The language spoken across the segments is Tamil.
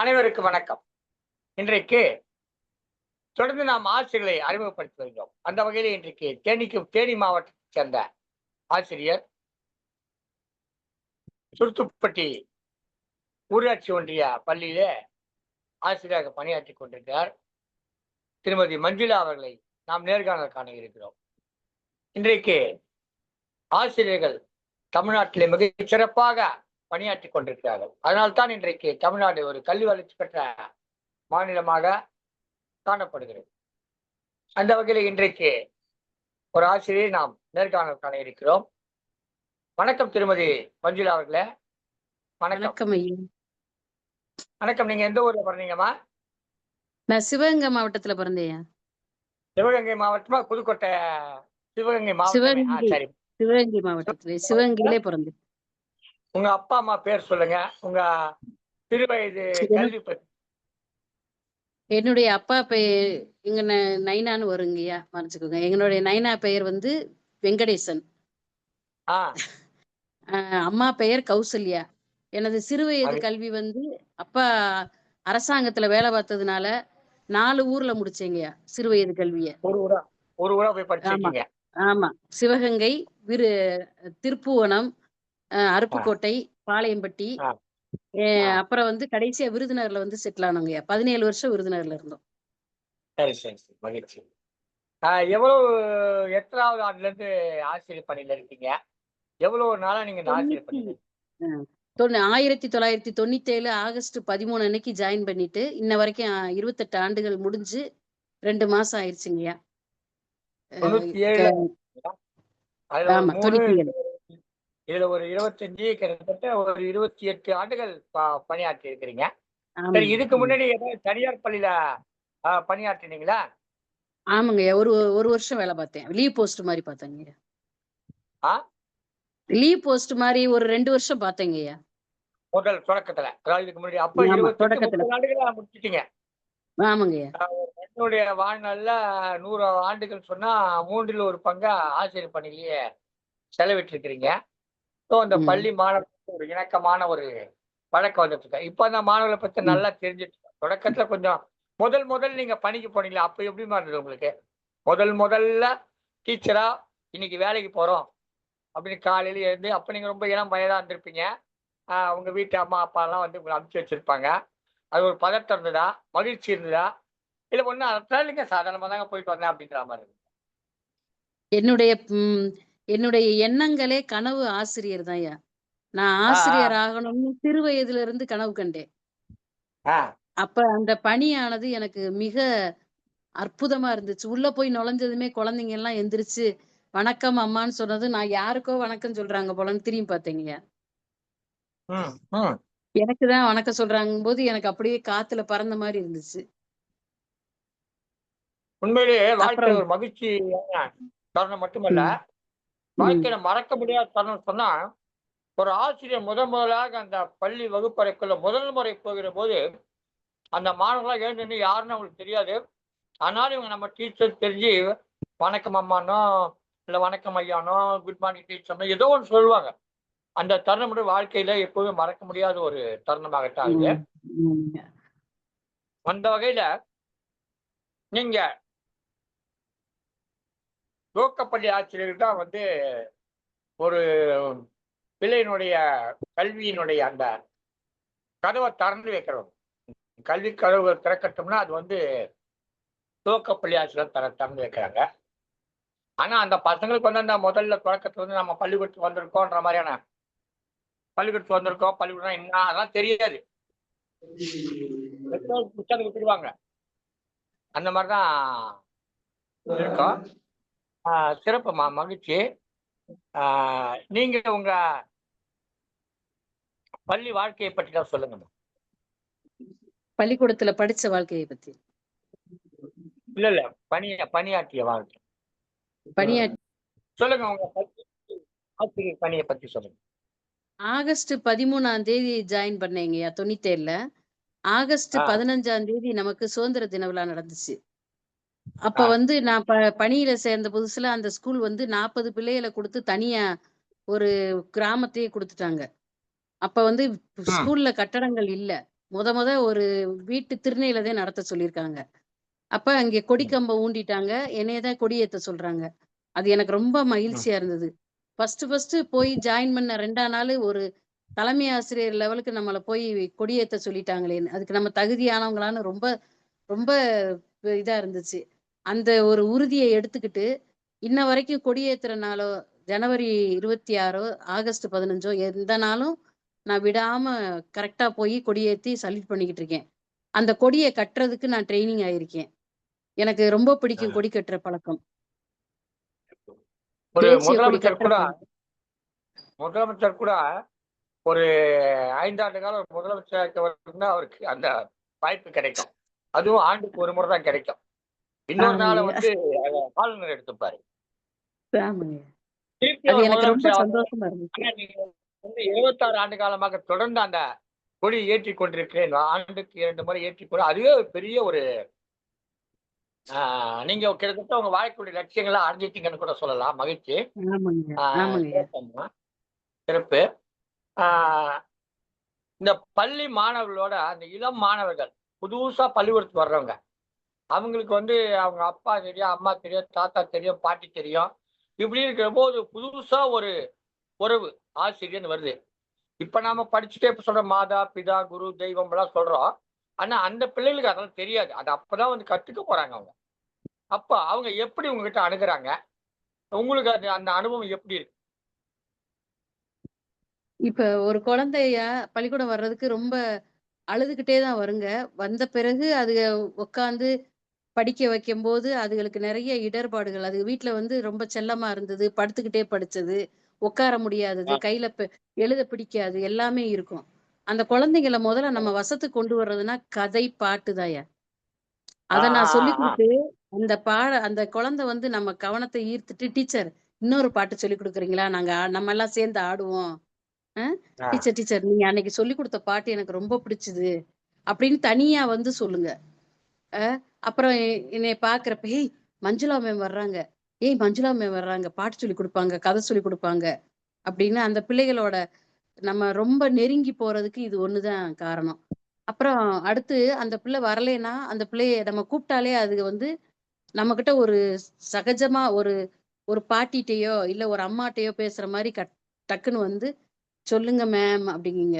அனைவருக்கு வணக்கம். இன்றைக்கு தொடர்ந்து நாம் ஆசிரியர்களை அறிமுகப்படுத்தி வருகிறோம். அந்த வகையில் இன்றைக்கு தேனிக்கு தேனி மாவட்டத்தைச் சேர்ந்த ஆசிரியர் சுருத்துப்பட்டி ஊராட்சி ஒன்றிய பள்ளியிலே ஆசிரியராக பணியாற்றி கொண்டிருக்கிறார். திருமதி மஞ்சுளா அவர்களை நாம் நேர்காணல் காண இருக்கிறோம். இன்றைக்கு ஆசிரியர்கள் தமிழ்நாட்டிலே மிக சிறப்பாக பணியாற்றி கொண்டிருக்கிறார்கள். அதனால்தான் இன்றைக்கு தமிழ்நாடு ஒரு கல்வி வளர்ச்சி பெற்ற மாநிலமாக காணப்படுகிறது. அந்த வகையில் இன்றைக்கு ஒரு ஆசிரியரை நாம் நேர்காணல் காண இருக்கிறோம். வணக்கம் திருமதி மஞ்சுளா அவர்களே. வணக்கம். வணக்கம் நீங்க எந்த ஊர்ல பிறந்தீங்கம்மா? நான் சிவகங்கை மாவட்டத்துல பிறந்தேயா சிவகங்கை மாவட்டமா? புதுக்கோட்டை சிவகங்கை மாவட்டம். சிவகங்கை மாவட்டத்துல சிவகங்கையிலே பிறந்தேன். உங்க அப்பா அம்மா பேர் சொல்லுங்க. உங்க சரி. கல்வி பத்தி. என்னுடைய அப்பா பெயர் எங்க நைனான்னு வருங்கய்யா மறைச்சுக்கோங்க எங்களுடைய நைனா பெயர் வந்து வெங்கடேசன். அம்மா பெயர் கௌசல்யா. எனது சிறுவயது கல்வி வந்து அப்பா அரசாங்கத்துல வேலை பார்த்ததுனால நாலு ஊர்ல முடிச்சேங்கய்யா சிறுவயது கல்விய. ஒரு ஊரா ஒரு ஊரா போய் படிச்சிருக்கீங்க. ஆமா. சிவகங்கை விரு திருப்புவனம் அருப்புக்கோட்டை பாளையம்பட்டி. அப்புறம் வந்து கடைசியா விருதுநகர்ல வந்து செட்டில் ஆனோங்கய்யா பதினேழு வருஷம் விருதுநகர்ல இருந்தோம். சரி சரி சரி. மகிழ்ச்சி. எவ்வளவு எத்தனாவது ஆண்டுல இருந்து ஆசிரியர் பணியில இருக்கீங்க? எவ்வளவு நாளா நீங்க ஆசிரியர் பணியில ஆயிரத்தி தொள்ளாயிரத்தி தொண்ணூத்தி ஏழு ஆகஸ்ட் பதிமூணு அன்னைக்கு ஜாயின் பண்ணிட்டு இன்ன வரைக்கும் இருபத்தெட்டு ஆண்டுகள் முடிஞ்சு ரெண்டு மாசம் ஆயிடுச்சுங்கய்யா ஆமா தொண்ணூத்தி ஏழு இதுல ஒரு இருபத்தஞ்சு கிட்டத்தட்ட ஒரு இருபத்தி எட்டு ஆண்டுகள் பணியாற்றி இருக்கிறீங்க. ஆமாங்க. சரி இதுக்கு முன்னாடி ஏதாவது தனியார் பள்ளியில பணியாற்றினீங்களா? ஆமாங்கய்யா ஒரு ஒரு வருஷம் வேலை பார்த்தேன். லீவ் போஸ்ட் மாதிரி பார்த்தேங்கய்யா ஆ? லீவ் போஸ்ட் மாதிரி ஒரு ரெண்டு வருஷம் பார்த்தேங்கய்யா முதல் தொடக்கத்துல. அதாவது இதுக்கு முன்னாடி அப்ப தொடக்கத்துல. ஆண்டுகளா முடிச்சிட்டீங்க. ஆமாங்கய்யா என்னுடைய வாழ்நாள்ல நூறு ஆண்டுகள் சொன்னா மூன்றில் ஒரு பங்கா ஆசிரியர் பணியிலேயே செலவிட்டிருக்கிறீங்க. ஸோ அந்த. பள்ளி மாணவர்களுக்கு ஒரு இணக்கமான ஒரு பழக்கம் வந்துட்டு இருக்கு இப்போ அந்த மாணவர்களை பத்தி. நல்லா தெரிஞ்சுட்டு தொடக்கத்துல கொஞ்சம் முதல் முதல் நீங்க பணிக்கு போனீங்களா? அப்ப எப்படிமா இருந்தது உங்களுக்கு? முதல் முதல்ல டீச்சரா இன்னைக்கு வேலைக்கு போறோம். அப்படின்னு காலையில எழுந்து அப்ப நீங்க ரொம்ப இளம் வயதா இருந்திருப்பீங்க. ஆஹ் உங்க வீட்டு அம்மா அப்பா எல்லாம் வந்து உங்களை அனுப்பிச்சு வச்சிருப்பாங்க. அது ஒரு பதட்டம் இருந்ததா? மகிழ்ச்சி இருந்ததா? இல்ல ஒண்ணு அதான் இல்லைங்க. சாதாரணமா தாங்க போயிட்டு வந்தேன் அப்படின்ற மாதிரி. என்னுடைய என்னுடைய எண்ணங்களே கனவு ஆசிரியர் தான்யா நான் ஆசிரியர் ஆகணும்னு சிறு வயதுல இருந்து கனவு கண்டேன். அப்ப அந்த பணியானது எனக்கு மிக அற்புதமா இருந்துச்சு. உள்ள போய் நுழைஞ்சதுமே குழந்தைங்க எல்லாம் எந்திரிச்சு வணக்கம் அம்மான்னு சொன்னது நான் யாருக்கோ வணக்கம் சொல்றாங்க போலன்னு திரும்பி பார்த்தேங்கய்யா ம் ம். எனக்கு தான் வணக்கம் சொல்றாங்க போது எனக்கு அப்படியே காத்துல பறந்த மாதிரி இருந்துச்சு. உண்மையிலேயே ஒரு மகிழ்ச்சி மட்டுமல்ல வாழ்க்கையில மறக்க முடியாத தருணம் சொன்னா ஒரு ஆசிரியர் முத முதலாக அந்த பள்ளி வகுப்பறைக்குள்ள முதல் முறை போகிற போது அந்த மாணவர்களாம் எழுந்து யாருன்னு அவங்களுக்கு தெரியாது. ஆனாலும் இவங்க நம்ம டீச்சர் தெரிஞ்சு வணக்கம் அம்மானோ இல்ல வணக்கம் ஐயானோ குட் மார்னிங் டீச்சர்னோ ஏதோ ஒன்று சொல்லுவாங்க. அந்த தருணம் வாழ்க்கையில எப்போதும் மறக்க முடியாத ஒரு தருணமாகத்தான். அந்த வகையில நீங்க துவக்கப்பள்ளி ஆசிரியர் தான் வந்து ஒரு பிள்ளையினுடைய கல்வியினுடைய அந்த கதவை திறந்து வைக்கிறோம் கல்வி கதவு திறக்கட்டும்னா அது வந்து துவக்கப்பள்ளி ஆசிரியர் தர திறந்து வைக்கிறாங்க. ஆனால் அந்த பசங்களுக்கு வந்து அந்த முதல்ல தொடக்கத்துல வந்து நம்ம பள்ளிக்கூடத்துக்கு வந்திருக்கோன்ற மாதிரியான பள்ளிக்கூடத்துக்கு வந்திருக்கோம் பள்ளிக்கூடம் என்ன அதெல்லாம் தெரியாது. பெற்றோர் புத்தகம் விட்டுடுவாங்க. அந்த மாதிரிதான் இருக்கும். சிறப்புமா மகிழ்ச்சி. நீங்க உங்க பள்ளி வாழ்க்கையை பற்றி தான் சொல்லுங்கம்மா. பள்ளிக்கூடத்துல படிச்ச வாழ்க்கையை பத்தி. இல்ல இல்ல. பணிய பணியாற்றிய வாழ்க்கை. பணியாற்றி சொல்லுங்க உங்க ஆசிரியர் பணியை பத்தி சொல்லுங்க. ஆகஸ்ட் பதிமூணாம் தேதி ஜாயின் பண்ணேங்கய்யா தொண்ணூத்தேழுல. ஆகஸ்ட். பதினஞ்சாம் தேதி நமக்கு சுதந்திர தின விழா நடந்துச்சு. அப்ப. வந்து நான் ப பணியில சேர்ந்த புதுசுல அந்த ஸ்கூல் வந்து நாற்பது பிள்ளைகளை கொடுத்து தனியா ஒரு கிராமத்தையே கொடுத்துட்டாங்க. அப்ப வந்து ஸ்கூல்ல கட்டடங்கள் இல்ல. முத முத ஒரு வீட்டு திருநீல தான் நடத்த சொல்லியிருக்காங்க. அப்ப அங்கே கொடிக்கம்பம் ஊண்டிட்டாங்க. என்னைய தான் கொடியேத்த சொல்றாங்க. அது எனக்கு ரொம்ப மகிழ்ச்சியா இருந்தது. ஃபர்ஸ்ட் ஃபர்ஸ்ட் போய் ஜாயின் பண்ண ரெண்டாம் நாள் ஒரு தலைமை ஆசிரியர் லெவலுக்கு நம்மளை போய் கொடியேத்த சொல்லிட்டாங்களேன்னு. அதுக்கு நம்ம தகுதியானவங்களான்னு ரொம்ப ரொம்ப இதா இருந்துச்சு. அந்த ஒரு உறுதியை எடுத்துக்கிட்டு இன்ன வரைக்கும் கொடியேத்துற நாளோ ஜனவரி இருபத்தி ஆறோ ஆகஸ்ட் பதினஞ்சோ எந்த நாளும் நான் விடாம கரெக்டா போய் கொடியேத்தி சல்யூட் பண்ணிக்கிட்டு இருக்கேன். அந்த கொடியை கட்டுறதுக்கு நான் ட்ரைனிங் ஆயிருக்கேன். எனக்கு ரொம்ப பிடிக்கும் கொடி கட்டுற பழக்கம். முதலமைச்சர் கூட. முதலமைச்சர் கூட ஒரு ஐந்தாண்டு காலம் முதலமைச்சர் அவருக்கு அந்த வாய்ப்பு கிடைக்கும். அதுவும் ஆண்டுக்கு ஒரு முறை தான் கிடைக்கும். இன்னொரு நாள். வந்து ஆளுநர் எடுத்துப்பாரு இருபத்தாறு ஆண்டு காலமாக தொடர்ந்து அந்த கொடி ஏற்றி கொண்டிருக்கிறேன். ஆண்டுக்கு இரண்டு முறை ஏற்றி கொண்டு அதுவே ஒரு பெரிய ஒரு நீங்க கிட்டத்தட்ட உங்க வாழ்க்கையுடைய லட்சியங்களை அடைஞ்சிட்டீங்கன்னு கூட சொல்லலாம். மகிழ்ச்சி. சிறப்பு. இந்த பள்ளி மாணவர்களோட அந்த இளம் மாணவர்கள் புதுசா பள்ளிக்கூடத்துக்கு வர்றவங்க அவங்களுக்கு வந்து அவங்க அப்பா தெரியும் அம்மா தெரியும் தாத்தா தெரியும் பாட்டி தெரியும். இப்படி இருக்கிறபோது புதுசா ஒரு உறவு ஆசிரியர்னு வருது. இப்ப நாம படிச்சுட்டே இப்ப சொல்ற மாதா பிதா குரு தெய்வம் எல்லாம் சொல்றோம். ஆனா அந்த பிள்ளைகளுக்கு அதெல்லாம் தெரியாது. அது அப்பதான் வந்து கத்துக்க போறாங்க அவங்க. அப்ப அவங்க எப்படி உங்ககிட்ட அணுகுறாங்க? உங்களுக்கு அது அந்த அனுபவம் எப்படி இருக்கு? இப்ப ஒரு குழந்தைய பள்ளிக்கூடம் வர்றதுக்கு ரொம்ப அழுதுகிட்டே தான் வருங்க. வந்த பிறகு அது உட்காந்து படிக்க வைக்கும்போது அதுகளுக்கு நிறைய இடர்பாடுகள். அது வீட்ல வந்து ரொம்ப செல்லமா இருந்தது படுத்துக்கிட்டே படிச்சது உட்கார முடியாதது. கையில எழுத பிடிக்காது எல்லாமே இருக்கும். அந்த குழந்தைங்களை முதல்ல நம்ம வசத்துக்கு கொண்டு வர்றதுன்னா கதை பாட்டு தாயா அதை நான் சொல்லி. கொடுத்து அந்த பாட அந்த குழந்தை வந்து நம்ம கவனத்தை ஈர்த்துட்டு டீச்சர் இன்னொரு பாட்டு சொல்லி கொடுக்குறீங்களா? நாங்க நம்ம எல்லாம் சேர்ந்து ஆடுவோம். டீச்சர் டீச்சர் நீங்க அன்னைக்கு சொல்லி கொடுத்த பாட்டு எனக்கு ரொம்ப பிடிச்சது. அப்படின்னு தனியா வந்து சொல்லுங்க. அப்புறம் என்னை பாக்குறப்ப ஏய் மஞ்சுளா மேம் வர்றாங்க. ஏய் மஞ்சுளா மேம் வர்றாங்க. பாட்டு சொல்லி கொடுப்பாங்க கதை சொல்லி கொடுப்பாங்க. அப்படின்னு அந்த பிள்ளைகளோட நம்ம ரொம்ப நெருங்கி போறதுக்கு இது ஒண்ணுதான் காரணம். அப்புறம் அடுத்து அந்த பிள்ளை வரலைன்னா அந்த பிள்ளைய நம்ம கூப்பிட்டாலே அது வந்து நம்ம கிட்ட ஒரு சகஜமா ஒரு ஒரு பாட்டிட்டையோ இல்ல ஒரு அம்மாட்டையோ பேசுற மாதிரி கட் டக்குன்னு வந்து சொல்லுங்க மேம் அப்படிங்கிங்க.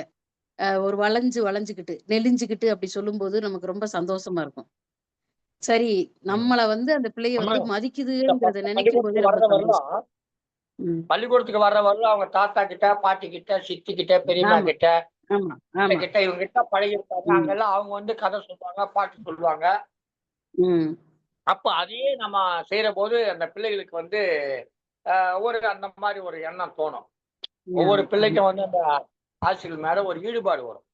ஒரு வளைஞ்சு வளைஞ்சுக்கிட்டு நெலிஞ்சுக்கிட்டு அப்படி சொல்லும்போது நமக்கு ரொம்ப சந்தோஷமா இருக்கும். சரி நம்மள வந்து அந்த பிள்ளைய வந்து ஆமா. மதிக்குதுங்கிறத நினைக்கும் போதே பள்ளிக்கூடத்துக்கு வர்ற வரலாம் அவங்க தாத்தா கிட்ட பாட்டி கிட்ட சித்தி கிட்ட பெரியம்மா. கிட்ட கிட்ட இவங்க கிட்ட பழகி இருப்பாங்க ம். அங்கெல்லாம் அவங்க வந்து கதை சொல்லுவாங்க பாட்டு சொல்லுவாங்க. அப்ப அதையே நம்ம செய்யற போது அந்த பிள்ளைகளுக்கு வந்து ஒரு அந்த மாதிரி ஒரு எண்ணம் தோணும். ஒவ்வொரு பிள்ளைக்கும் வந்து அந்த ஆசிரியர் மேல ஒரு ஈடுபாடு வரும்.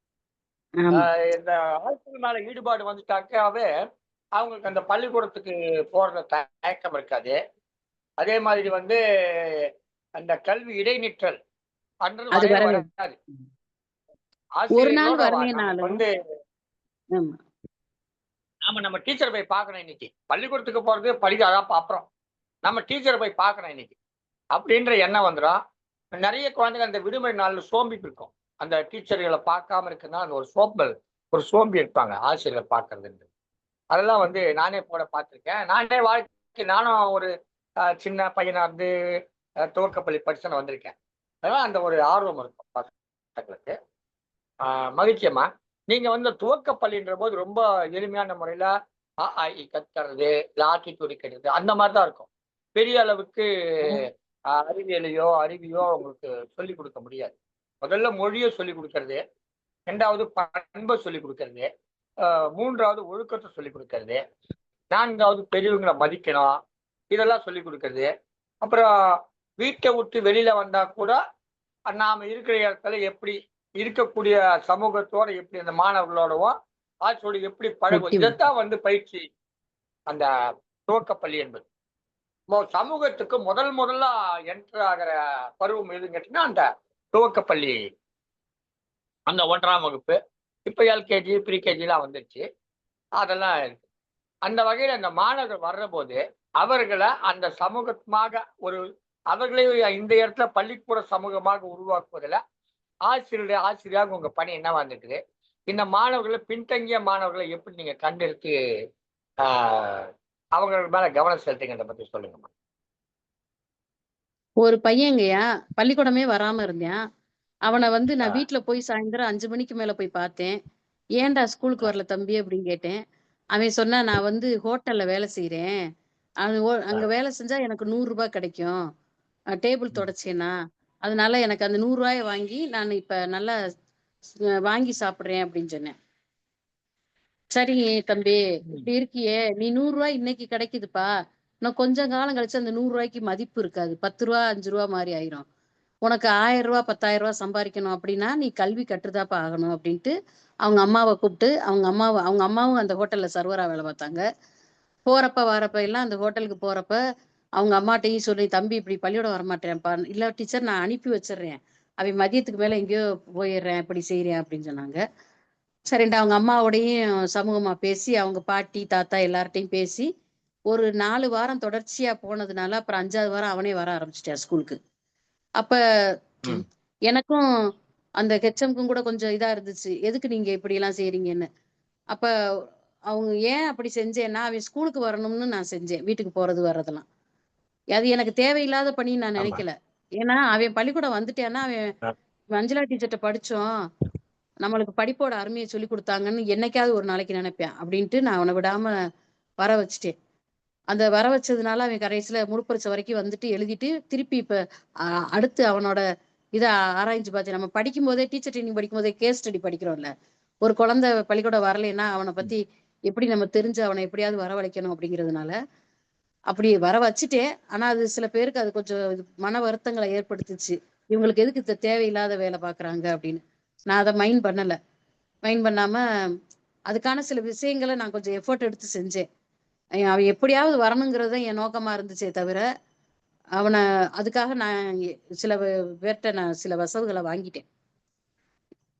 இந்த ஆசிரியர் மேல ஈடுபாடு வந்துட்டாக்காவே அவங்களுக்கு அந்த பள்ளிக்கூடத்துக்கு போறத தயக்கம் இருக்காது. அதே மாதிரி வந்து அந்த கல்வி இடைநிற்றல் வரவே வராது. ஒரு நாள் வந்து ஆமா. நாம நம்ம டீச்சர் போய் பார்க்கணும் இன்னைக்கு. பள்ளிக்கூடத்துக்கு போறது படிக்க அதான் பாப்புறோம் நம்ம டீச்சரை போய் பார்க்கணும் இன்னைக்கு. அப்படின்ற எண்ணம் வந்துடும் நிறைய குழந்தைங்க அந்த விடுமுறை நாள்ல சோம்பி இருக்கும். அந்த டீச்சர்களை பார்க்காம இருக்குன்னா அந்த ஒரு சோம்பல் ஒரு சோம்பி இருப்பாங்க ஆசிரியரை பார்க்கறதுன்றது. அதெல்லாம் வந்து நானே போட பார்த்துருக்கேன். நானே வாழ்க்கை நானும் ஒரு சின்ன பையனா இருந்து துவக்கப்பள்ளி துவக்கப்பள்ளி நான் வந்திருக்கேன். அதெல்லாம் அந்த ஒரு ஆர்வம் இருக்கும் பசங்களுக்கு மகிழ்ச்சியம்மா. நீங்க வந்து துவக்கப்பள்ளின்ற போது ரொம்ப எளிமையான முறையில ஆ ஆ, இ கத்துறது லாட்டி துடிக்கிறது அந்த மாதிரி தான் இருக்கும். பெரிய அளவுக்கு அறிவியலையோ அறிவியோ உங்களுக்கு சொல்லிக் கொடுக்க முடியாது. முதல்ல மொழியை சொல்லிக் கொடுக்கறது ரெண்டாவது பண்பை சொல்லிக் கொடுக்கறது மூன்றாவது ஒழுக்கத்தை சொல்லி கொடுக்கறது. நான்காவது பெரியவங்களை மதிக்கணும். இதெல்லாம் சொல்லி கொடுக்கறது. அப்புறம் வீட்டை விட்டு வெளியில வந்தா கூட நாம இருக்கிற இடத்துல எப்படி இருக்கக்கூடிய சமூகத்தோட எப்படி அந்த மாணவர்களோடவும் ஆட்சியோட எப்படி பழகும். இதைத்தான் வந்து பயிற்சி. அந்த துவக்கப்பள்ளி என்பது. சமூகத்துக்கு முதல் முதல்ல என்டர் ஆகிற பருவம் எதுன்னு கேட்டீங்கன்னா அந்த துவக்கப்பள்ளி. அந்த ஒன்றாம் வகுப்பு. இப்போ எல்கேஜி ப்ரீகேஜிலாம் வந்துருச்சு. அதெல்லாம் இருக்கு. அந்த வகையில் அந்த மாணவர்கள் வர்ற போது அவர்களை அந்த சமூகமாக ஒரு அவர்களையும் இந்த இடத்துல பள்ளிக்கூட சமூகமாக உருவாக்குவதில் ஆசிரியருடைய ஆசிரியராக உங்க பணி என்னவா இருந்திருக்குது? இந்த மாணவர்களை பின்தங்கிய மாணவர்களை எப்படி நீங்க கண்டெடுத்து ஆஹ், அவங்க மேல கவனம் செலுத்துங்கன்றத பத்தி சொல்லுங்கம்மா. ஒரு பையங்கய்யா பள்ளிக்கூடமே வராம இருந்தேன் அவனை வந்து நான் ஆ. வீட்ல போய் சாயந்தரம் அஞ்சு மணிக்கு மேல போய் பார்த்தேன். ஏன்டா ஸ்கூலுக்கு வரல தம்பி அப்படின்னு கேட்டேன். அவன் சொன்னா நான் வந்து ஹோட்டல்ல வேலை ஓ- அங்க வேலை செஞ்சா எனக்கு நூறு ரூபாய் கிடைக்கும். டேபிள். தொடச்சேனா? அதனால எனக்கு அந்த நூறு ரூபாயை வாங்கி நான் இப்ப நல்லா வாங்கி சாப்பிடுறேன் அப்படின்னு சொன்னேன். சரி தம்பி இப்படி இருக்கியே. நீ நூறு ரூபாய் இன்னைக்கு கிடைக்குதுப்பா. இன்னும் கொஞ்ச காலம் கழிச்சு அந்த நூறு ரூபாய்க்கு மதிப்பு இருக்காது. பத்து ரூபா அஞ்சு ரூபா மாதிரி ஆயிரும். உனக்கு ஆயிரம் ரூபா பத்தாயிரம் ரூபா சம்பாதிக்கணும் அப்படின்னா நீ கல்வி கற்றுதாப்பா ஆகணும் அப்படின்ட்டு அவங்க அம்மாவை கூப்பிட்டு அவங்க அம்மாவை அவங்க அம்மாவும் அந்த ஹோட்டல்ல சர்வரா வேலை பார்த்தாங்க. போறப்ப வரப்ப எல்லாம் அந்த ஹோட்டலுக்கு போறப்ப அவங்க அம்மாட்டையும் சொல்லி தம்பி இப்படி பள்ளியோட வரமாட்டேன்ப்பா. இல்ல டீச்சர் நான் அனுப்பி வச்சிடுறேன். அவன் மதியத்துக்கு மேல எங்கேயோ போயிடுறேன். இப்படி செய்கிறேன் அப்படின்னு சொன்னாங்க. சரிண்டா அவங்க அம்மாவோடையும் சமூகமா பேசி அவங்க பாட்டி தாத்தா எல்லார்ட்டையும் பேசி ஒரு நாலு வாரம் தொடர்ச்சியா போனதுனால அப்புறம் அஞ்சாவது வாரம் அவனே வர ஆரம்பிச்சிட்டான் ஸ்கூலுக்கு. அப்ப. எனக்கும் அந்த ஹெச்எம்க்கும் கூட கொஞ்சம் இதா இருந்துச்சு. எதுக்கு நீங்க இப்படி எல்லாம் செய்றீங்கன்னு? அப்ப அவங்க ஏன் அப்படி செஞ்சேன்னா அவன் ஸ்கூலுக்கு வரணும்னு நான் செஞ்சேன். வீட்டுக்கு போறது வர்றதெல்லாம். அது எனக்கு தேவையில்லாத பணி நான். நினைக்கல. ஏன்னா அவன் பள்ளிக்கூடம் வந்துட்டான்னா அவன். மஞ்சளா டீச்சர்ட்ட படிச்சோம். நம்மளுக்கு படிப்போட அருமையை சொல்லி கொடுத்தாங்கன்னு என்னைக்காவது ஒரு நாளைக்கு நினைப்பேன். அப்படின்ட்டு நான் அவனை விடாம வர வச்சுட்டேன். அந்த வர வச்சதுனால அவன் கடைசியில முழுப்பரிச்சை வரைக்கும் வந்துட்டு எழுதிட்டு திருப்பி இப்ப அடுத்து அவனோட இதை ஆராய்ஞ்சு பார்த்து நம்ம படிக்கும் போதே டீச்சர் ட்ரைனிங் படிக்கும் போதே கேஸ் ஸ்டடி படிக்கிறோம்ல. ஒரு குழந்தை பள்ளிக்கூடம் வரலைன்னா அவனை பத்தி எப்படி நம்ம தெரிஞ்சு அவனை எப்படியாவது வரவழைக்கணும் அப்படிங்கிறதுனால அப்படி வர வச்சுட்டேன் ஆனா அது சில பேருக்கு அது கொஞ்சம் மன வருத்தங்களை ஏற்படுத்துச்சு. இவங்களுக்கு எதுக்கு இந்த தேவையில்லாத வேலை பாக்குறாங்க அப்படின்னு. நான் அதை மைண்ட் பண்ணல. மைண்ட் பண்ணாம அதுக்கான சில விஷயங்களை நான் கொஞ்சம் எஃபோர்ட் எடுத்து செஞ்சேன். அவன் எப்படியாவது வரணுங்கிறது தான் என் நோக்கமா இருந்துச்சே தவிர அவனை அதுக்காக நான் சில பேர்கிட்ட நான் சில வசவுகளை வாங்கிட்டேன்.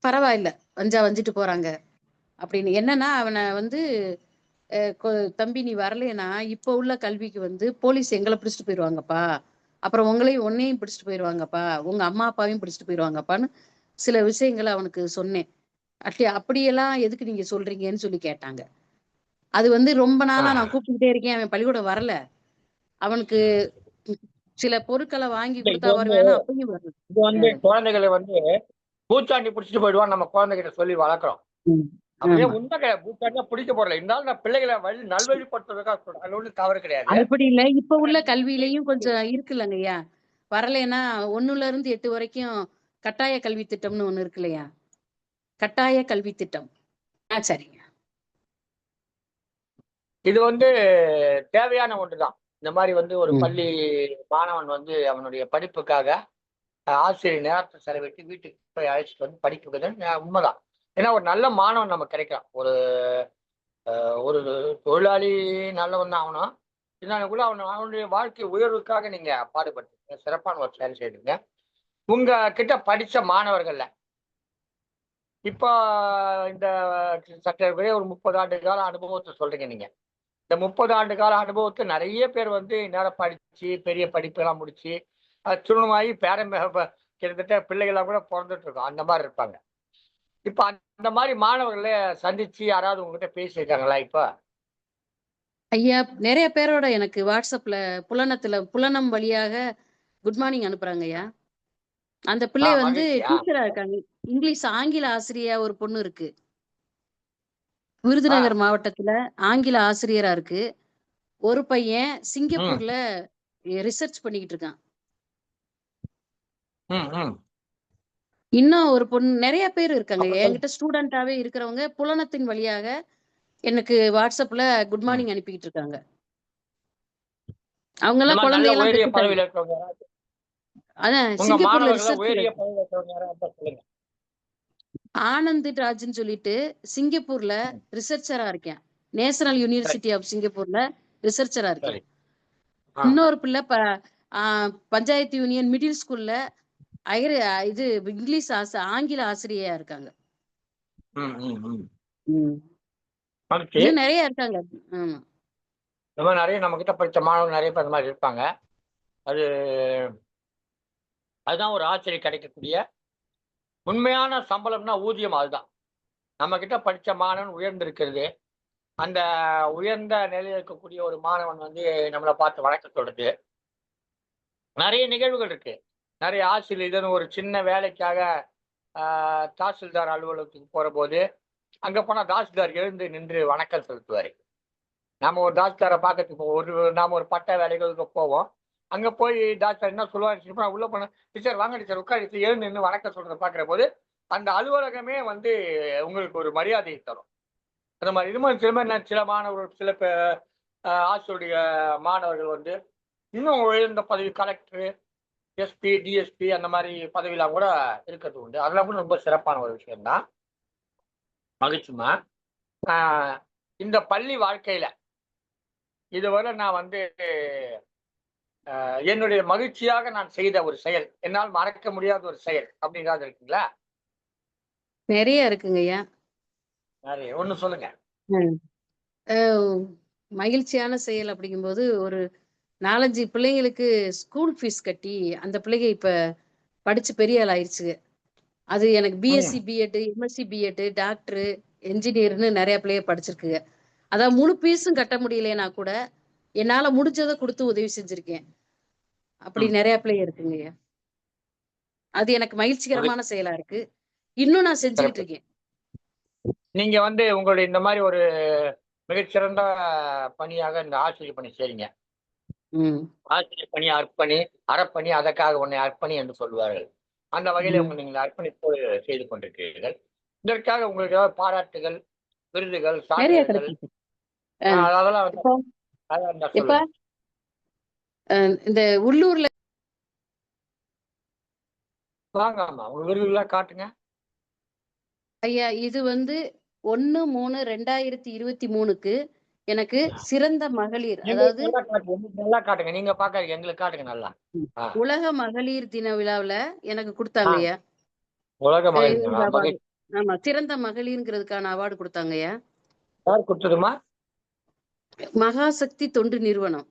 பரவாயில்ல வஞ்சா வஞ்சிட்டு போறாங்க. அப்படின்னு. என்னன்னா அவனை வந்து கொ- தம்பி நீ வரலைன்னா இப்போ உள்ள கல்விக்கு வந்து போலீஸ் எங்களை பிடிச்சிட்டு போயிடுவாங்கப்பா அப்புறம் உங்களையும் உன்னையும் பிடிச்சிட்டு போயிடுவாங்கப்பா உங்க அம்மா அப்பாவையும் பிடிச்சிட்டு போயிடுவாங்கப்பான்னு சில விஷயங்களை அவனுக்கு சொன்னேன். அட்லி அப்படியெல்லாம் எதுக்கு நீங்க சொல்றீங்கன்னு சொல்லி கேட்டாங்க. அது வந்து ரொம்ப நாளா நான் கூப்பிட்டுக்கிட்டே இருக்கேன். அவன் பள்ளிக்கூடம் வரல. அவனுக்கு சில பொருட்களை வாங்கி கொடுத்தா வருவேன்னா அப்பயும் வரல. இது வந்து குழந்தைகளை வந்து பூச்சாண்டி பிடிச்சிட்டு போயிடுவான் நம்ம குழந்தைகிட்ட சொல்லி வளர்க்குறோம். அப்படியே. உண்மை கிடையாது. பூச்சாண்டியா பிடிக்க போறல இருந்தாலும் நான் பிள்ளைகளை வழி நல்வழிப்படுத்துறதுக்காக சொல்றேன். அது ஒன்றும் தவறு கிடையாது. அப்படி இல்ல. இப்ப உள்ள கல்வியிலயும் கொஞ்சம் இருக்குல்லங்கய்யா வரலைன்னா ஒண்ணுல இருந்து எட்டு வரைக்கும் கட்டாய கல்வி திட்டம்னு ஒண்ணு இருக்கு இல்லையா? கட்டாய கல்வி திட்டம். ஆ சரிங்க. இது வந்து தேவையான ஒன்றுதான். இந்த மாதிரி வந்து ஒரு. பள்ளி மாணவன் வந்து அவனுடைய படிப்புக்காக ஆசிரியர் நேரத்தை செலவிட்டு வீட்டுக்கு போய் அழைச்சிட்டு வந்து படிப்புக்கு உண்மைதான். ஏன்னா ஒரு நல்ல மாணவன் நமக்கு கிடைக்கிறான். ஒரு ஒரு தொழிலாளி நல்லவன் தான் அவனும். இருந்தாலும் கூட அவன் அவனுடைய வாழ்க்கை உயர்வுக்காக நீங்க பாடுபட்டு சிறப்பான ஒரு செயல் செய்றீங்க உங்க கிட்ட படிச்ச மாணவர்கள்ல இப்போ இந்த சட்டப்படி ஒரு முப்பது ஆண்டு கால அனுபவத்தை சொல்றீங்க நீங்க. இந்த முப்பது ஆண்டு கால அனுபவத்தை நிறைய பேர் வந்து நேரம் படிச்சு பெரிய படிப்பெல்லாம் முடிச்சு அஹ் திருமணமாகி பேரம் பே- ப- கிட்டத்தட்ட பிள்ளைகளாம் கூட பிறந்துட்டு இருக்கோம். அந்த மாதிரி இருப்பாங்க. இப்போ அந்த மாதிரி மாணவர்களை சந்திச்சு யாராவது உங்ககிட்ட பேசியிருக்காங்களா இப்போ? ஐயா நிறைய பேரோட எனக்கு வாட்ஸ்அப்ல புலனத்துல புலனம் வழியாக குட் மார்னிங் அனுப்புறாங்க ஐயா. அந்த பிள்ளை வந்து. டீச்சரா இருக்காங்க. இங்கிலீஷ் ஆங்கில ஆசிரியா ஒரு பொண்ணு இருக்கு. விருதுநகர் மாவட்டத்துல ஆங்கில ஆசிரியரா இருக்கு. ஒரு பையன் சிங்கப்பூர்ல ரிசர்ச் பண்ணிக்கிட்டு இருக்கான். இன்னும் ஒரு பொண்ணு நிறைய பேர் இருக்காங்க. என்கிட்ட ஸ்டூடெண்டாவே இருக்கிறவங்க புலனத்தின் வழியாக எனக்கு வாட்ஸ்அப்ல குட் மார்னிங் அனுப்பிக்கிட்டு இருக்காங்க. அவங்க எல்லாம் குழந்தையெல்லாம் அதான் சிங்கப்பூர்ல ரிசர்ச் உயரிய பதவியில் இருக்கிறவங்க யாராவது இருந்தா சொல்லுங்க ஆனந்த் ராஜ்னு சொல்லிட்டு சிங்கப்பூர்ல ரிசர்ச்சரா இருக்கேன். நேஷனல் யூனிவர்சிட்டி ஆஃப் சிங்கப்பூர்ல ரிசர்ச்சரா சரி. இருக்கேன். இன்னொரு பிள்ளை ப பஞ்சாயத்து யூனியன் மிடில் ஸ்கூல்ல ஐர இது இங்கிலீஷ் ஆச ஆங்கில ஆசிரியையா இருக்காங்க. நிறைய இருக்காங்க. ஆமா. மாதிரி நிறைய நம்ம கிட்ட படித்த மாணவர்கள் நிறைய பேர் மாதிரி இருப்பாங்க. அது அதுதான் ஒரு ஆசிரியர் கிடைக்கக்கூடிய உண்மையான சம்பளம்னா ஊதியம் அதுதான். நம்ம கிட்ட படித்த மாணவன் உயர்ந்திருக்கிறது. அந்த உயர்ந்த நிலையில் இருக்கக்கூடிய ஒரு மாணவன் வந்து நம்மளை பார்த்து வணக்கம் நிறைய நிகழ்வுகள் இருக்கு. நிறைய ஆசிரியர் ஒரு சின்ன வேலைக்காக தாசில்தார் அலுவலகத்துக்கு போகிறபோது போது போனால் தாசில்தார் எழுந்து நின்று வணக்கம் செலுத்துவார். நாம் ஒரு தாசில்தாரை பார்க்கறதுக்கு போவோம். ஒரு நாம் ஒரு பட்ட வேலைகளுக்கு போவோம். அங்க போய் டாக்டர் என்ன சொல்லுவாரு உள்ள போனேன் டீச்சர் வாங்க டீச்சர் உட்கார். ஏழு எழுந்து நின்று வணக்கம் சொல்கிறத பாக்குற போது அந்த அலுவலகமே வந்து உங்களுக்கு ஒரு மரியாதையை தரும். அந்த மாதிரி இது மாதிரி திரும்ப என்ன நான் சில மாணவர்கள் சில பே- ஆசிரியருடைய மாணவர்கள் வந்து இன்னும் உயர்ந்த பதவி கலெக்டர் எஸ்பி டிஎஸ்பி அந்த மாதிரி பதவியெல்லாம் கூட இருக்கிறது உண்டு. அதெல்லாம் கூட ரொம்ப சிறப்பான ஒரு விஷயம்தான். மகிழ்ச்சிமா இந்த பள்ளி வாழ்க்கையில இதுவரை நான் வந்து என்னுடைய மகிழ்ச்சியாக நான் செய்த ஒரு செயல். என்னால் மறக்க முடியாத ஒரு செயல். அப்படிங்கிறது இருக்குங்களா? நிறைய இருக்குங்கய்யா. நிறைய. ஒண்ணு சொல்லுங்க. மகிழ்ச்சியான செயல் அப்படிங்கும்போது ஒரு நாலஞ்சு பிள்ளைங்களுக்கு ஸ்கூல் ஃபீஸ் கட்டி அந்த பிள்ளைங்க இப்ப படிச்சு பெரிய ஆள் ஆயிடுச்சுங்க அது எனக்கு BSc BEd MSc BEd doctor என்ஜினியர்னு நிறைய பிள்ளைங்க படிச்சிருக்குங்க. அதான் முழு ஃபீஸும் கட்ட முடியலைன்னா கூட என்னால முடிஞ்சதை கொடுத்து உதவி செஞ்சிருக்கேன். அப்படி. நிறைய பிள்ளைங்க இருக்குங்கய்யா அது எனக்கு மகிழ்ச்சிகரமான செயலா இருக்கு. இன்னும் நான் செஞ்சுக்கிட்டு இருக்கேன் நீங்க வந்து உங்களுடைய இந்த மாதிரி ஒரு மிகச்சிறந்த பணியாக இந்த ஆசிரியர் பணி செய்றீங்க. ஆசிரியர் பணி அர்ப்பணி அறப்பணி அதற்காக உன்னை அர்ப்பணி என்று சொல்வார்கள். அந்த வகையில. உங்க நீங்கள் அர்ப்பணிப்போடு செய்து கொண்டிருக்கிறீர்கள். இதற்காக உங்களுக்கு ஏதாவது பாராட்டுகள் விருதுகள் அதெல்லாம் இப்போ இந்த உள்ளூர்ல வாங்க ஆமா உங்க விருதுகள்லாம் காட்டுங்க. ஐயா இது வந்து ஒண்ணு மூணு ரெண்டாயிரத்தி இருபத்தி மூணுக்கு எனக்கு சிறந்த மகளிர் அதாவது நல்லா காட்டுங்க நீங்க பாக்காதீங்க எங்களுக்கு காட்டுங்க நல்லா. உலக மகளிர் தின விழாவுல எனக்கு கொடுத்தாங்க ஐயா. உலக மகளிர் ஆமா சிறந்த மகளிர்ங்கிறதுக்கான அவார்டு கொடுத்தாங்க ஐயா. யார் கொடுத்ததுமா மகாசக்தி தொண்டு நிறுவனம்.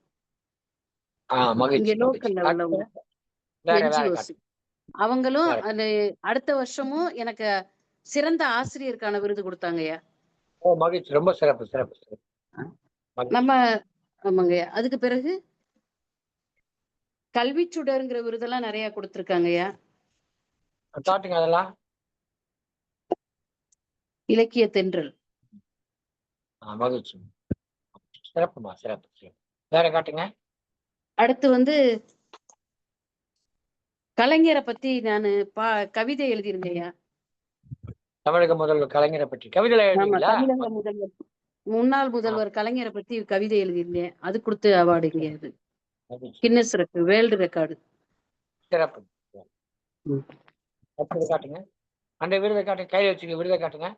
அவங்களும் அடுத்த வருஷமும் எனக்கு சிறந்த ஆசிரியருக்கான விருது கொடுத்தாங்க ஐயா. ஓ மகிழ்ச்சி. ரொம்ப சிறப்பு சிறப்பு. நம்ம ஆமாங்க ஐயா. அதுக்கு பிறகு கல்வி சுடருங்கிற விருதெல்லாம் நிறைய கொடுத்திருக்காங்க ஐயா. காட்டுங்க அதெல்லாம். இலக்கிய தென்றல். மகிழ்ச்சி. சிறப்புமா சிறப்பு வேற காட்டுங்க. அடுத்து வந்து கலைஞரை பத்தி நான் பா கவிதை எழுதியிருந்தேன் தமிழக முதல்வர் கலைஞரை பற்றி. கவிதை தமிழக முதல்வர். முன்னாள் முதல்வர் கலைஞரை பத்தி கவிதை எழுதியிருந்தேன். அது கொடுத்த அவார்டுங்க அது. மகிழ்ச்சி. Guinness record world record. சிறப்பு. காட்டுங்க. அந்த விருதை காட்டுங்க கையில வச்சுக்க விருதை காட்டுங்க.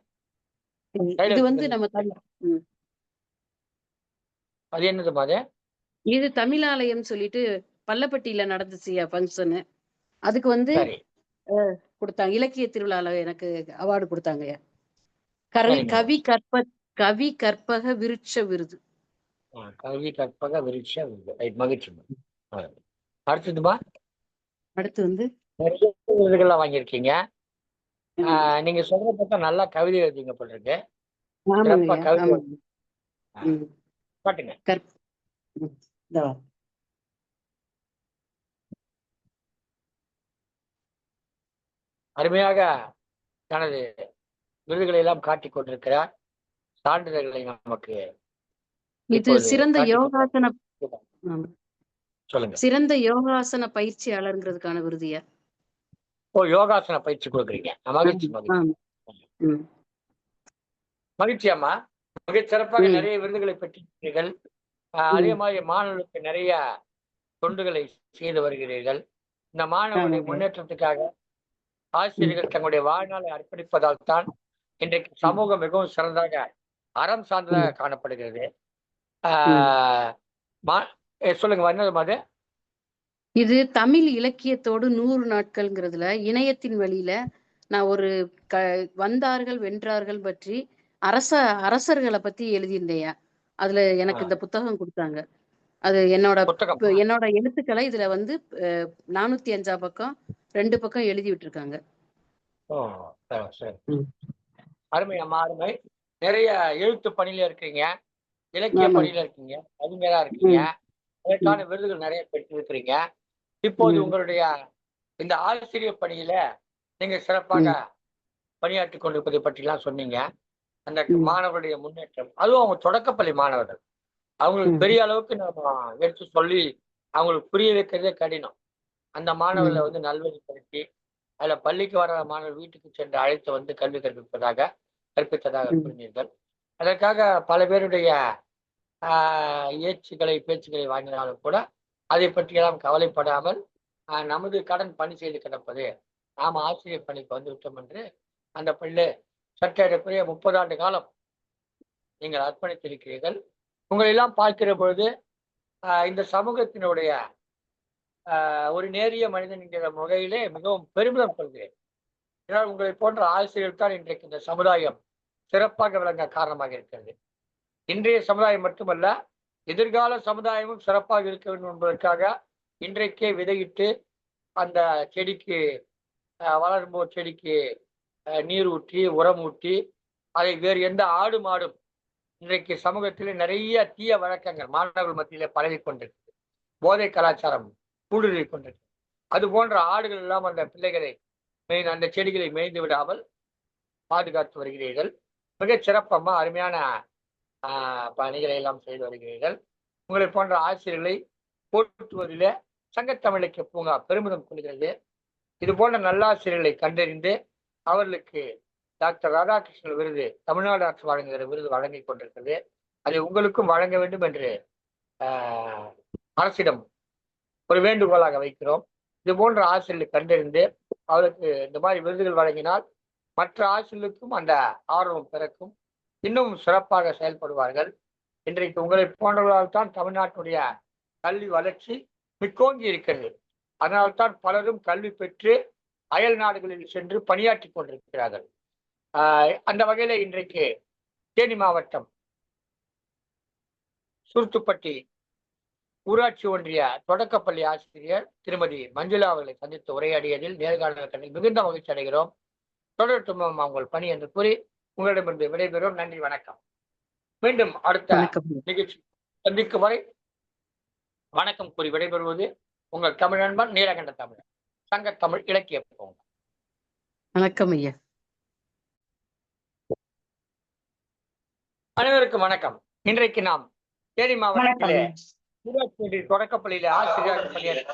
இது வந்து. நம்ம தமிழ். அது என்னதுமா அது இது தமிழாலயம் சொல்லிட்டு பள்ளப்பட்டியில நடந்துச்சுயா ஃபங்க்ஷனு அதுக்கு வந்து கொடுத்தாங்க. இலக்கிய திருவிழால எனக்கு அவார்டு சரிங்க. கவி கற்ப கவி கற்பக விருட்ச விருது. ஆ, கல்வி கற்பக விருட்ச விருது. ரைட் ஆ. அடுத்ததுமா அடுத்து வந்து? நிறைய விருதுகள்லாம் வாங்கியிருக்கீங்க. நீங்க சொல்ற பார்த்தா நல்லா கவிதை எழுதிங்க போல இருக்கு. காட்டுங்க. அருமையாக தனது விருதுகளை எல்லாம் காட்டிக் கொண்டிருக்கிறார். சான்றிதழ்களை நமக்கு இது சிறந்த யோகாசன. சொல்லுங்க. சிறந்த யோகாசன பயிற்சியாளருங்கிறதுக்கான விருதுயா? ஓ யோகாசன பயிற்சி கொடுக்குறீங்க. மகிழ்ச்சி மகிழ்ச்சி. மகிழ்ச்சி அம்மா. மிக சிறப்பாக. நிறைய விருதுகளை பெற்றிருக்கிறீர்கள். அதே. மாதிரி மாணவர்களுக்கு நிறைய தொண்டுகளை செய்து வருகிறீர்கள். இந்த மாணவர்களுடைய ஆமாங்க. முன்னேற்றத்துக்காக ஆசிரியர்கள் தங்களுடைய வாழ்நாளை அர்ப்பணிப்பதால் தான் இன்றைக்கு சமூகம் மிகவும் சிறந்தாக அறம் சார்ந்ததாக காணப்படுகிறது. சொல்லுங்க என்னது அது இது தமிழ் இலக்கியத்தோடு நூறு நாட்கள்ங்கிறதுல இணையத்தின் வழியில நான் ஒரு க வந்தார்கள் வென்றார்கள் பற்றி அரச அரசர்களை பத்தி எழுதியிருந்தேயா? அதுல எனக்கு. இந்த புத்தகம் கொடுத்தாங்க. அது என்னோட புத்தகம். இப்ப என்னோட எழுத்துக்களை இதுல வந்து நானூத்தி அஞ்சாம் பக்கம் ரெண்டு பக்கம் எழுதி விட்டுருக்காங்க. அருமை அம்மா அருமை. நிறைய எழுத்து பணியில இருக்கீங்க. இலக்கிய. பணியில இருக்கீங்க. அறிஞரா இருக்கீங்க. அதற்கான விருதுகள் நிறைய பெற்றிருக்கிறீங்க. இப்போது. உங்களுடைய இந்த ஆசிரியர் பணியில நீங்க சிறப்பாக பணியாற்றி கொண்டிருப்பதை பற்றிலாம் சொன்னீங்க. அந்த. மாணவருடைய முன்னேற்றம் அதுவும் அவங்க தொடக்கப்பள்ளி மாணவர்கள் அவங்களுக்கு. பெரிய அளவுக்கு நம்ம எடுத்து சொல்லி அவங்களுக்கு புரிய வைக்கிறதே கடினம் அந்த மாணவர்களை வந்து நல்வழிப்படுத்தி அதுல பள்ளிக்கு வர மாணவர் வீட்டுக்கு சென்று அழைத்து வந்து கல்வி கற்பிப்பதாக கற்பித்ததாக. கூறினீர்கள் அதற்காக பல பேருடைய ஆஹ், ஏச்சுக்களை பேச்சுக்களை வாங்கினாலும் கூட அதை பற்றியெல்லாம் கவலைப்படாமல் ஆஹ், நமது கடன் பணி செய்து கிடப்பது நாம் ஆசிரியர் பணிக்கு வந்து விட்டோம் என்று அந்த பள்ளி சட்டையடக்குரிய முப்பது ஆண்டு காலம் நீங்கள் அர்ப்பணித்திருக்கிறீர்கள். உங்களை எல்லாம் பார்க்கிற பொழுது இந்த சமூகத்தினுடைய ஒரு நேரிய மனிதன் என்கிற முறையிலே மிகவும் பெருமிதம் கொள்கிறேன். ஏன்னால் உங்களை போன்ற ஆசிரியர்கள் தான் இன்றைக்கு இந்த சமுதாயம் சிறப்பாக விளங்க காரணமாக இருக்கிறது. இன்றைய சமுதாயம் மட்டுமல்ல எதிர்கால சமுதாயமும் சிறப்பாக இருக்க வேண்டும் என்பதற்காக இன்றைக்கே விதையிட்டு அந்த செடிக்கு வளரும்போது செடிக்கு நீர் ஊற்றி உரம் ஊற்றி அதை வேறு எந்த ஆடு மாடும் இன்றைக்கு சமூகத்தில் நிறைய தீய வழக்கங்கள் மாணவர்கள் மத்தியிலே பரவி கொண்டிருக்கு போதை கலாச்சாரம் ஊடுருவி கொண்டிருக்கு அது போன்ற ஆடுகள் எல்லாம் அந்த பிள்ளைகளை மேய் அந்த செடிகளை மேய்ந்து விடாமல் பாதுகாத்து வருகிறீர்கள். மிகச் சிறப்பமாக அருமையான பணிகளை எல்லாம் செய்து வருகிறீர்கள். உங்களை போன்ற ஆசிரியர்களை போட்டுவதில் சங்கத்தமிழுக்கு பூங்கா பெருமிதம் கொள்கிறது. இது போன்ற நல்லாசிரியர்களை கண்டறிந்து அவர்களுக்கு டாக்டர் ராதாகிருஷ்ணன் விருது தமிழ்நாடு அரசு வழங்குகிற விருது வழங்கி கொண்டிருக்கிறது. அதை உங்களுக்கும் வழங்க வேண்டும் என்று அரசிடம் ஒரு வேண்டுகோளாக வைக்கிறோம். இது போன்ற ஆசிரியர்களை கண்டறிந்து அவருக்கு இந்த மாதிரி விருதுகள் வழங்கினால் மற்ற ஆசிரியர்களுக்கும் அந்த ஆர்வம் பிறக்கும். இன்னும் சிறப்பாக செயல்படுவார்கள். இன்றைக்கு உங்களை போன்றவர்களால் தான் தமிழ்நாட்டுடைய கல்வி வளர்ச்சி மிக்கோங்கி இருக்கிறது. அதனால்தான் பலரும் கல்வி பெற்று அயல் நாடுகளில் சென்று பணியாற்றி கொண்டிருக்கிறார்கள். அந்த வகையில இன்றைக்கு தேனி மாவட்டம் சுருத்துப்பட்டி ஊராட்சி ஒன்றிய தொடக்கப்பள்ளி ஆசிரியர் திருமதி மஞ்சுளா அவர்களை சந்தித்து உரையாடியதில் நேர்காணல் கண்ணில் மிகுந்த மகிழ்ச்சி அடைகிறோம். தொடரட்டும் அம்மா உங்கள் பணி என்று கூறி உங்களிடமிருந்து விடைபெறும். நன்றி வணக்கம். மீண்டும் அடுத்த. நிகழ்ச்சி சந்திக்கும் வரை வணக்கம் கூறி விடைபெறுவது உங்கள் தமிழ் நண்பன் நீலகண்ட தமிழன். சங்க தமிழ் இலக்கிய பூங்கா. வணக்கம் ஐயா. அனைவருக்கும் வணக்கம். இன்றைக்கு நாம் தேனி மாவட்டத்திலே தொடக்கப்பள்ளியில ஆசிரியர் பணியாற்ற